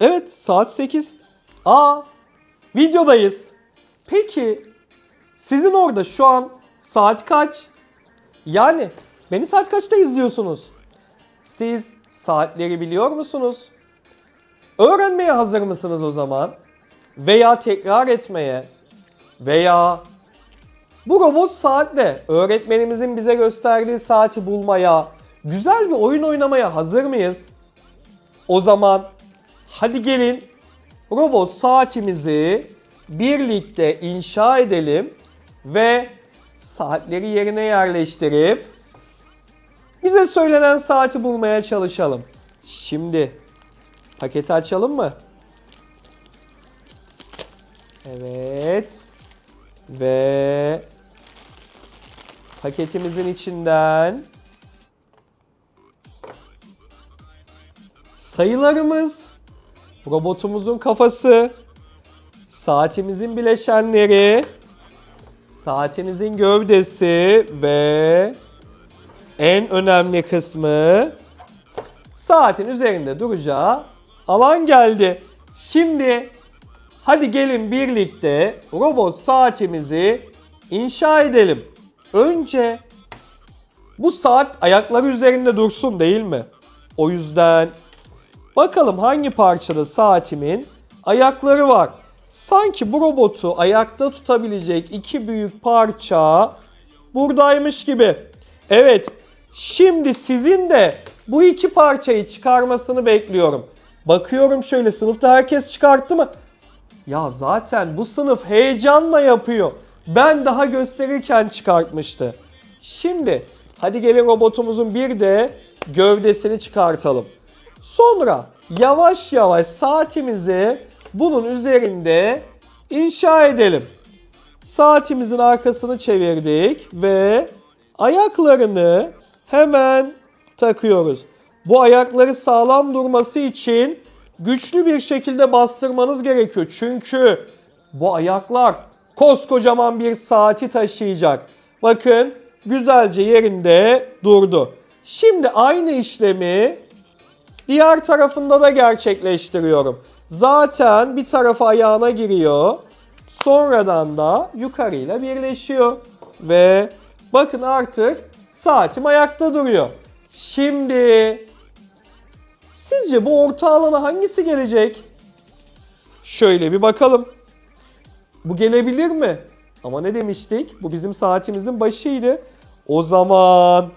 Evet saat 8. Aa videodayız. Peki sizin orada şu an saat kaç? Yani beni saat kaçta izliyorsunuz? Siz saatleri biliyor musunuz? Öğrenmeye hazır mısınız o zaman? Veya tekrar etmeye? Veya bu robot saatle öğretmenimizin bize gösterdiği saati bulmaya, güzel bir oyun oynamaya hazır mıyız? O zaman hadi gelin robot saatimizi birlikte inşa edelim ve saatleri yerine yerleştirip bize söylenen saati bulmaya çalışalım. Şimdi paketi açalım mı? Evet. Ve paketimizin içinden sayılarımız, robotumuzun kafası, saatimizin bileşenleri, saatimizin gövdesi ve en önemli kısmı saatin üzerinde duracağı alan geldi. Şimdi hadi gelin birlikte robot saatimizi inşa edelim. Önce bu saat ayakları üzerinde dursun değil mi? O yüzden bakalım hangi parçada saatimin ayakları var. Sanki bu robotu ayakta tutabilecek iki büyük parça buradaymış gibi. Evet, şimdi sizin de bu iki parçayı çıkarmasını bekliyorum. Bakıyorum şöyle sınıfta herkes çıkarttı mı? Ya zaten bu sınıf heyecanla yapıyor. Ben daha gösterirken çıkartmıştı. Şimdi hadi gelin robotumuzun bir de gövdesini çıkartalım. Sonra yavaş yavaş saatimizi bunun üzerinde inşa edelim. Saatimizin arkasını çevirdik ve ayaklarını hemen takıyoruz. Bu ayakları sağlam durması için güçlü bir şekilde bastırmanız gerekiyor. Çünkü bu ayaklar koskocaman bir saati taşıyacak. Bakın güzelce yerinde durdu. Şimdi aynı işlemi diğer tarafında da gerçekleştiriyorum. Zaten bir tarafı ayağına giriyor. Sonradan da yukarıyla birleşiyor. Ve bakın artık saatim ayakta duruyor. Şimdi sizce bu orta alana hangisi gelecek? Şöyle bir bakalım. Bu gelebilir mi? Ama ne demiştik? Bu bizim saatimizin başıydı. O zaman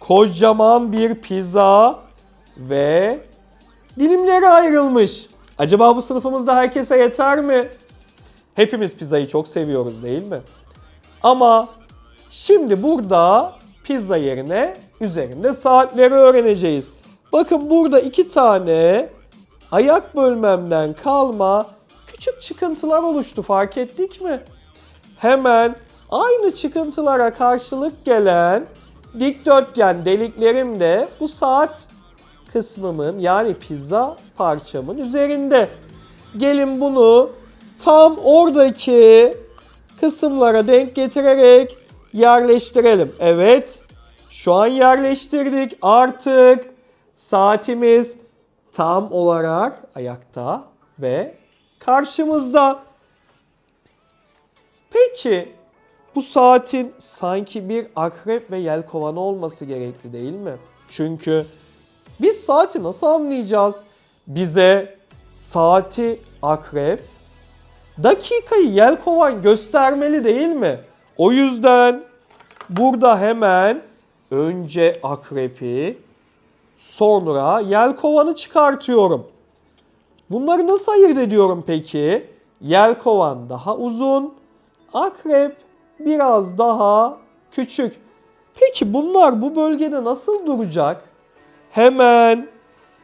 kocaman bir pizza ve dilimlere ayrılmış. Acaba bu sınıfımızda herkese yeter mi? Hepimiz pizzayı çok seviyoruz değil mi? Ama şimdi burada pizza yerine üzerinde saatleri öğreneceğiz. Bakın burada iki tane ayak bölmemden kalma küçük çıkıntılar oluştu fark ettik mi? Hemen aynı çıkıntılara karşılık gelen dikdörtgen deliklerim de bu saat kısmımın yani pizza parçamın üzerinde. Gelin bunu tam oradaki kısımlara denk getirerek yerleştirelim. Evet. Şu an yerleştirdik. Artık saatimiz tam olarak ayakta ve karşımızda. Peki bu saatin sanki bir akrep ve yelkovanı olması gerekli değil mi? Çünkü biz saati nasıl anlayacağız? Bize saati akrep, dakikayı yelkovan göstermeli değil mi? O yüzden burada hemen önce akrepi, sonra yelkovanı çıkartıyorum. Bunları nasıl ayırt ediyorum peki? Yelkovan daha uzun, akrep biraz daha küçük. Peki bunlar bu bölgede nasıl duracak? Hemen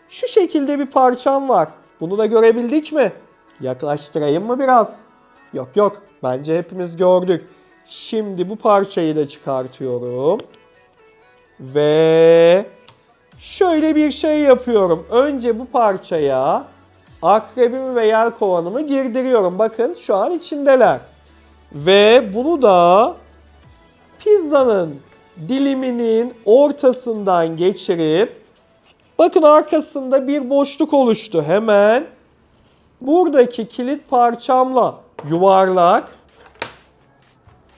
şu şekilde bir parçam var. Bunu da görebildik mi? Yaklaştırayım mı biraz? Yok yok. Bence hepimiz gördük. Şimdi bu parçayı da çıkartıyorum. Ve şöyle bir şey yapıyorum. Önce bu parçaya akrebimi ve yelkovanımı girdiriyorum. Bakın şu an içindeler. Ve bunu da pizzanın diliminin ortasından geçirip bakın arkasında bir boşluk oluştu. Hemen buradaki kilit parçamla yuvarlak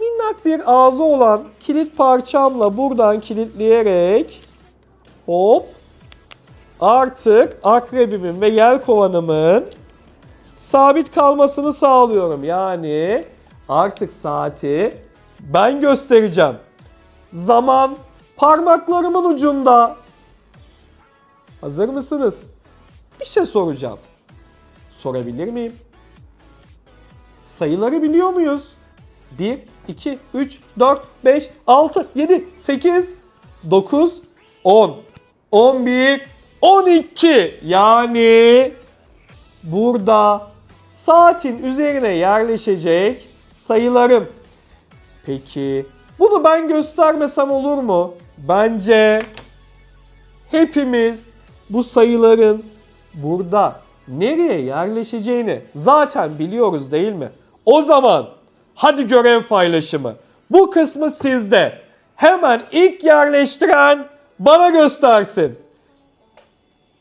minnak bir ağzı olan kilit parçamla buradan kilitleyerek hop artık akrebimin ve yelkovanımın sabit kalmasını sağlıyorum. Yani artık saati ben göstereceğim. Zaman parmaklarımın ucunda. Hazır mısınız? Bir şey soracağım. Sorabilir miyim? Sayıları biliyor muyuz? 1, 2, 3, 4, 5, 6, 7, 8, 9, 10, 11, 12. Yani burada saatin üzerine yerleşecek sayılarım. Peki bunu ben göstermesem olur mu? Bence hepimiz bu sayıların burada nereye yerleşeceğini zaten biliyoruz değil mi? O zaman hadi görev paylaşımı. Bu kısmı sizde. Hemen ilk yerleştiren bana göstersin.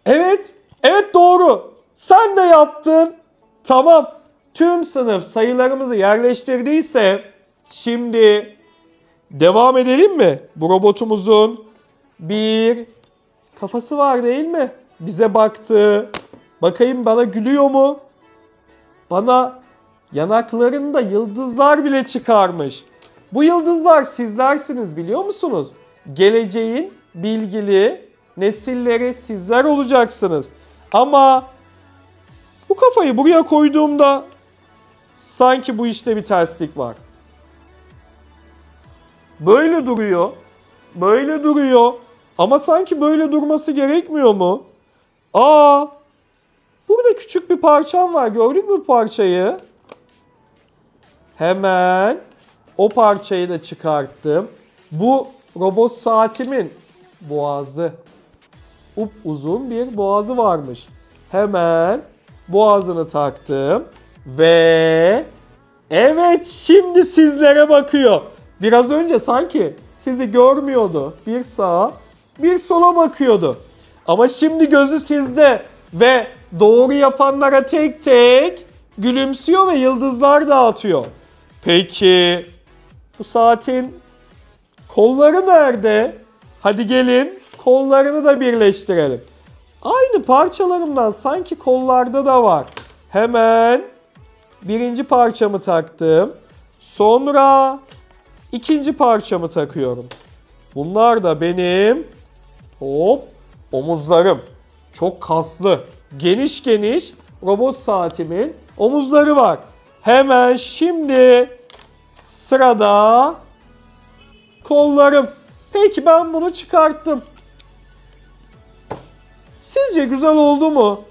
Evet, evet doğru. Sen de yaptın. Tamam. Tüm sınıf sayılarımızı yerleştirdiyse şimdi devam edelim mi? Bu robotumuzun bir kafası var değil mi? Bize baktı. Bakayım bana gülüyor mu? Bana yanaklarında yıldızlar bile çıkarmış. Bu yıldızlar sizlersiniz biliyor musunuz? Geleceğin bilgili nesilleri sizler olacaksınız. Ama bu kafayı buraya koyduğumda sanki bu işte bir terslik var. Böyle duruyor. Böyle duruyor. Ama sanki böyle durması gerekmiyor mu? Aa! Burada küçük bir parçam var. Gördün mü parçayı? Hemen o parçayı da çıkarttım. Bu robot saatimin boğazı. Up uzun bir boğazı varmış. Hemen boğazını taktım ve evet şimdi sizlere bakıyor. Biraz önce sanki sizi görmüyordu. Bir sağa, bir sola bakıyordu. Ama şimdi gözü sizde ve doğru yapanlara tek tek gülümsüyor ve yıldızlar dağıtıyor. Peki bu saatin kolları nerede? Hadi gelin kollarını da birleştirelim. Aynı parçalarımdan sanki kollarda da var. Hemen birinci parçamı taktım. Sonra ikinci parçamı takıyorum. Bunlar da benim hop omuzlarım. Çok kaslı, geniş geniş robot saatimin omuzları var. Hemen şimdi sırada kollarım. Peki ben bunu çıkarttım. Sizce güzel oldu mu?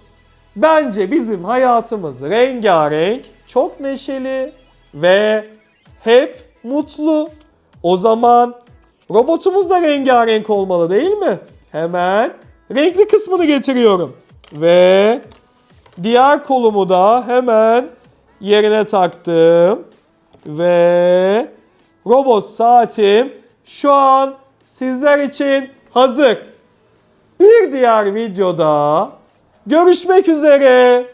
Bence bizim hayatımız rengarenk, çok neşeli ve hep mutlu. O zaman robotumuz da rengarenk olmalı değil mi? Hemen renkli kısmını getiriyorum. Ve diğer kolumu da hemen yerine taktım. Ve robot saatim şu an sizler için hazır. Bir diğer videoda görüşmek üzere.